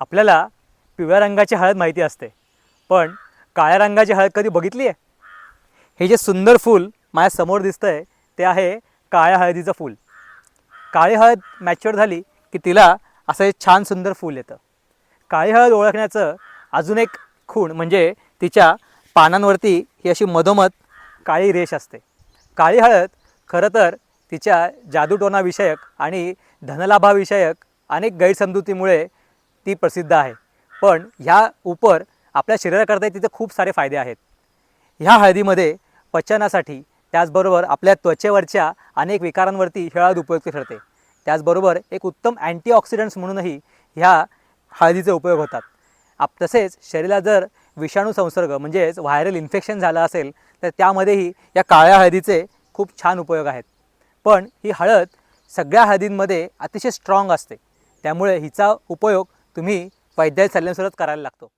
आपल्याला पिवळ्या रंगाची हळद माहिती असते. पण काळ्या रंगाची हळद कधी बघितली आहे हे जे सुंदर फूल माझ्यासमोर दिसतं आहे ते आहे काळ्या हळदीचं फूल. काळी हळद मॅच्युअर झाली की तिला असं एक छान सुंदर फूल येतं. काळी हळद ओळखण्याचं अजून एक खूण म्हणजे तिच्या पानांवरती ही अशी मधोमध काळी रेष असते. काळी हळद खरं तर तिच्या जादूटोनाविषयक आणि धनलाभाविषयक अनेक गैरसमजुतीमुळे ती प्रसिद्ध आहे. पण ह्या उपर आपल्या शरीराकरता तिथे खूप सारे फायदे आहेत. ह्या हळदीमध्ये पचनासाठी त्याचबरोबर आपल्या त्वचेवरच्या अनेक विकारांवरती हळद उपयुक्त ठरते. त्याचबरोबर एक उत्तम अँटीऑक्सिडंट्स म्हणूनही ह्या हळदीचे उपयोग होतात. आप तसेच शरीरात जर विषाणू संसर्ग म्हणजेच व्हायरल इन्फेक्शन झालं असेल तर त्यामध्येही या काळ्या हळदीचे खूप छान उपयोग आहेत. पण ही हळद सगळ्या हळदींमध्ये अतिशय स्ट्रॉंग असते. त्यामुळे हिचा उपयोग तुम्ही वैद्यकीय सल्ल्यानुसारच करायला लागतो.